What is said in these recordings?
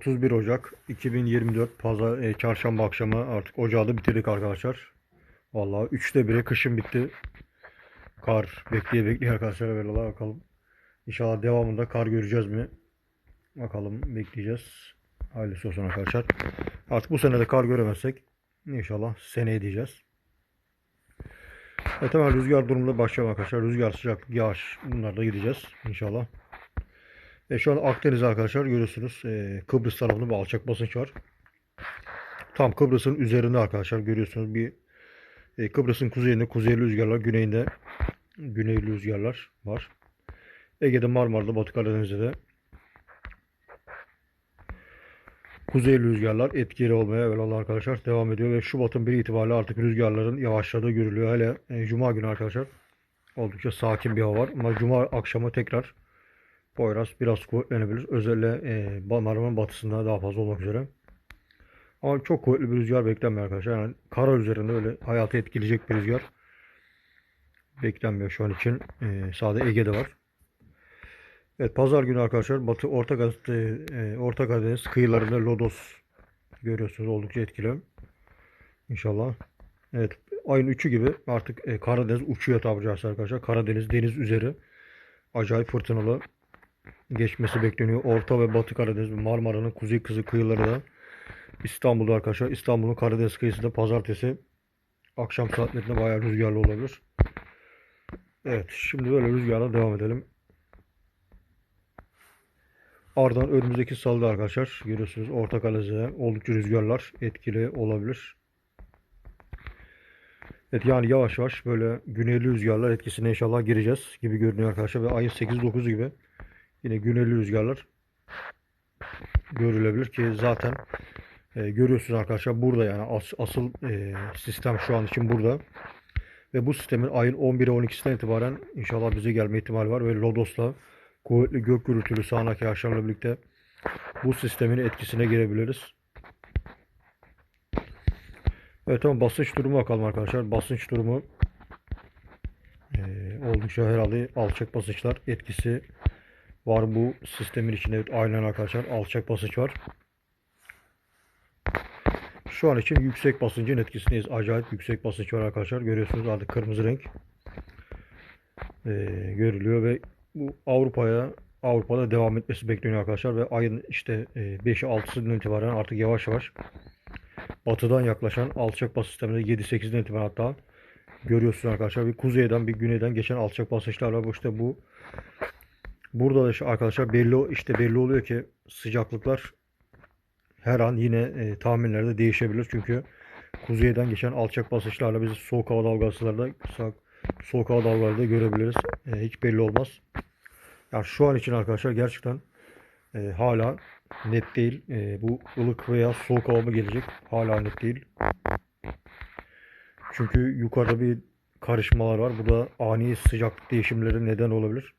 31 Ocak 2024 Pazar e, Çarşamba akşamı artık ocağı da bitirdik arkadaşlar. Vallahi 3'te 1'e kışın bitti. Kar bekleye bekleye arkadaşlar böyle bakalım. İnşallah devamında kar göreceğiz mi? Bakalım bekleyeceğiz. Hayırlısı olsun arkadaşlar. Artık bu sene de kar göremezsek inşallah seneye diyeceğiz. Evet hemen rüzgar durumunda başlayalım arkadaşlar. Rüzgar, sıcaklık, yağış bunlarda gideceğiz inşallah. E, şu an Akdeniz arkadaşlar görüyorsunuz. E, Kıbrıs tarafında bir alçak basınç var. Tam Kıbrıs'ın üzerinde arkadaşlar görüyorsunuz bir e, Kıbrıs'ın kuzeyinde kuzeyli rüzgarlar, güneyinde güneyli rüzgarlar var. Ege'de, Marmara'da, Batı Karadeniz'de de kuzeyli rüzgarlar etkili olmaya evvelallah arkadaşlar devam ediyor ve Şubat'ın 1 itibariyle artık rüzgarların yavaşladığı görülüyor. Hele e, Cuma günü arkadaşlar oldukça sakin bir hava var ama Cuma akşamı tekrar Poyraz biraz kuvvetlenebilir. Özellikle e, Marmara'nın batısında daha fazla olmak üzere. Ama çok kuvvetli bir rüzgar beklenmiyor arkadaşlar. Yani kara üzerinde öyle hayatı etkileyecek bir rüzgar beklenmiyor şu an için. E, sadece Ege'de var. Evet pazar günü arkadaşlar Batı Orta Karadeniz, e, Orta Karadeniz kıyılarında lodos görüyorsunuz oldukça etkili. İnşallah. Evet ayın 3'ü gibi artık e, Karadeniz uçuyor tabiri arkadaşlar. Karadeniz deniz üzeri acayip fırtınalı geçmesi bekleniyor. Orta ve Batı Karadeniz Marmara'nın kuzey kızı kıyıları da İstanbul'da arkadaşlar. İstanbul'un Karadeniz kıyısı da pazartesi akşam saatlerinde bayağı rüzgarlı olabilir. Evet şimdi böyle rüzgarla devam edelim. Ardından önümüzdeki salıda arkadaşlar görüyorsunuz Orta Karadeniz'de oldukça rüzgarlar etkili olabilir. Evet yani yavaş yavaş böyle güneyli rüzgarlar etkisine inşallah gireceğiz gibi görünüyor arkadaşlar. Ve ayın 8-9 gibi yine güneyli rüzgarlar görülebilir ki zaten e, görüyorsunuz arkadaşlar burada yani as, asıl e, sistem şu an için burada. Ve bu sistemin ayın 11'e 12'sinden itibaren inşallah bize gelme ihtimali var ve Lodos'la kuvvetli gök gürültülü sağanak yağışlarla birlikte bu sistemin etkisine girebiliriz. Evet tamam basınç durumu bakalım arkadaşlar. Basınç durumu e, oldukça herhalde alçak basınçlar etkisi var bu sistemin içinde. Evet, aynen arkadaşlar alçak basınç var. Şu an için yüksek basıncın etkisindeyiz. Acayip yüksek basınç var arkadaşlar. Görüyorsunuz artık kırmızı renk e, görülüyor ve bu Avrupa'ya Avrupa'da devam etmesi bekleniyor arkadaşlar ve ayın işte 5'i 6'sından itibaren artık yavaş yavaş batıdan yaklaşan alçak bas sisteminde 7-8'den itibaren hatta görüyorsunuz arkadaşlar bir kuzeyden bir güneyden geçen alçak basınçlar var. Bu işte bu burada da işte arkadaşlar belli işte belli oluyor ki sıcaklıklar her an yine e, tahminlerde değişebilir. Çünkü kuzeyden geçen alçak basınçlarla biz soğuk hava dalgalarında soğuk hava dalgaları görebiliriz. E, hiç belli olmaz. Yani şu an için arkadaşlar gerçekten e, hala net değil. E, bu ılık veya soğuk hava mı gelecek? Hala net değil. Çünkü yukarıda bir karışmalar var. Bu da ani sıcaklık değişimleri neden olabilir.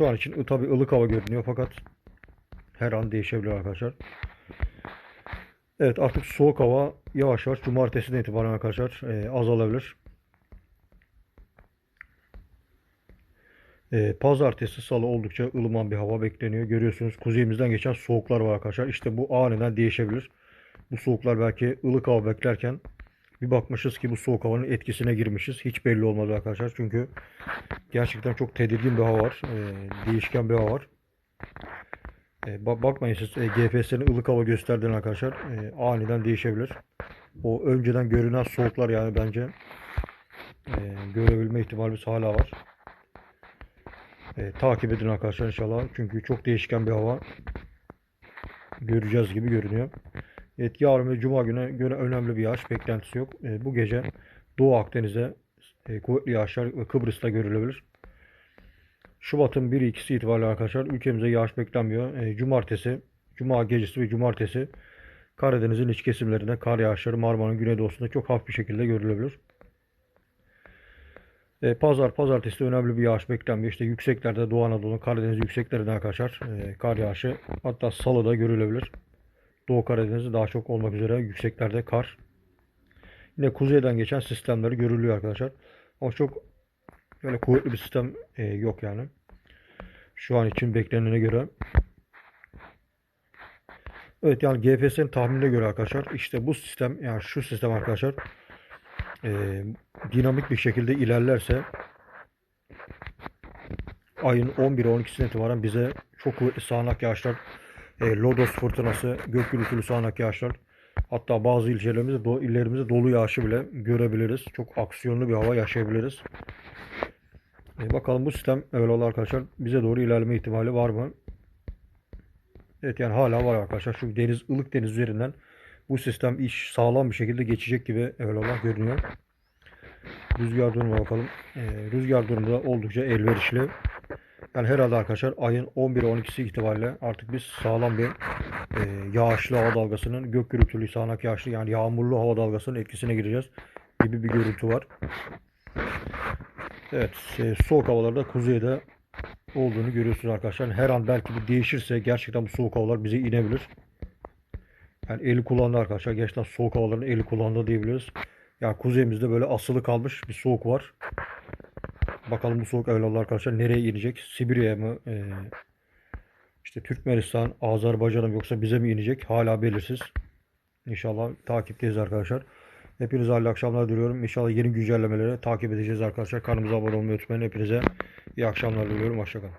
Şu an için tabi ılık hava görünüyor fakat her an değişebilir arkadaşlar. Evet artık soğuk hava yavaş yavaş cumartesiden itibaren arkadaşlar e, azalabilir. E, pazartesi salı oldukça ılıman bir hava bekleniyor. Görüyorsunuz kuzeyimizden geçen soğuklar var arkadaşlar. İşte bu aniden değişebilir. Bu soğuklar belki ılık hava beklerken bir bakmışız ki bu soğuk havanın etkisine girmişiz. Hiç belli olmadı arkadaşlar. Çünkü gerçekten çok tedirgin bir hava var. E, değişken bir hava var. E, bakmayın siz e, GPS'nin ılık hava gösterdiğini arkadaşlar. E, aniden değişebilir. O önceden görünen soğuklar yani bence e, görebilme ihtimalimiz hala var. E, takip edin arkadaşlar inşallah. Çünkü çok değişken bir hava göreceğiz gibi görünüyor. Evet yarın ve cuma günü göre önemli bir yağış beklentisi yok. E, bu gece Doğu Akdeniz'de e, kuvvetli yağışlar ve Kıbrıs'ta görülebilir. Şubat'ın 1'i 2'si itibariyle arkadaşlar ülkemize yağış beklenmiyor. E, cumartesi, cuma gecesi ve cumartesi Karadeniz'in iç kesimlerinde kar yağışları Marmara'nın güneydoğusunda çok hafif bir şekilde görülebilir. E, pazar, pazartesi önemli bir yağış beklenmiyor. İşte yükseklerde Doğu Anadolu, Karadeniz yükseklerinde arkadaşlar e, kar yağışı hatta salıda görülebilir. Doğu Karadeniz'de daha çok olmak üzere yükseklerde kar. Yine kuzeyden geçen sistemleri görülüyor arkadaşlar. Ama çok böyle kuvvetli bir sistem e, yok yani. Şu an için beklenene göre Evet yani GFS'nin tahminine göre arkadaşlar işte bu sistem yani şu sistem arkadaşlar e, dinamik bir şekilde ilerlerse ayın 11'e 12'sine itibaren bize çok kuvvetli sağanak yağışlar, e, lodos fırtınası, gök gürültülü sağanak yağışlar hatta bazı ilçelerimizde, do- illerimizde dolu yağışı bile görebiliriz. Çok aksiyonlu bir hava yaşayabiliriz. E, bakalım bu sistem öyle oldu arkadaşlar bize doğru ilerleme ihtimali var mı? Evet yani hala var arkadaşlar. Şu deniz, ılık deniz üzerinden bu sistem iş sağlam bir şekilde geçecek gibi evvelallah görünüyor. Rüzgar durumu bakalım. Ee, rüzgar durumu da oldukça elverişli. Yani herhalde arkadaşlar ayın 11 12'si itibariyle artık biz sağlam bir e, yağışlı hava dalgasının gök gürültülü sağanak yağışlı yani yağmurlu hava dalgasının etkisine gireceğiz gibi bir görüntü var. Evet, e, soğuk havalarda kuzeyde olduğunu görüyorsunuz arkadaşlar. Her an belki bir değişirse gerçekten bu soğuk havalar bize inebilir. Yani eli kullandı arkadaşlar. Gerçekten soğuk havaların eli kullandı diyebiliriz. Ya kuzeyimizde böyle asılı kalmış bir soğuk var. Bakalım bu soğuk evlalar arkadaşlar nereye inecek? Sibirya'ya mı? Ee, işte Türkmenistan, Azerbaycan'a mı yoksa bize mi inecek? Hala belirsiz. İnşallah takipteyiz arkadaşlar. Hepinize hayırlı akşamlar diliyorum. İnşallah yeni güncellemeleri takip edeceğiz arkadaşlar. Kanalımıza abone olmayı unutmayın. Hepinize iyi akşamlar diliyorum. Hoşçakalın.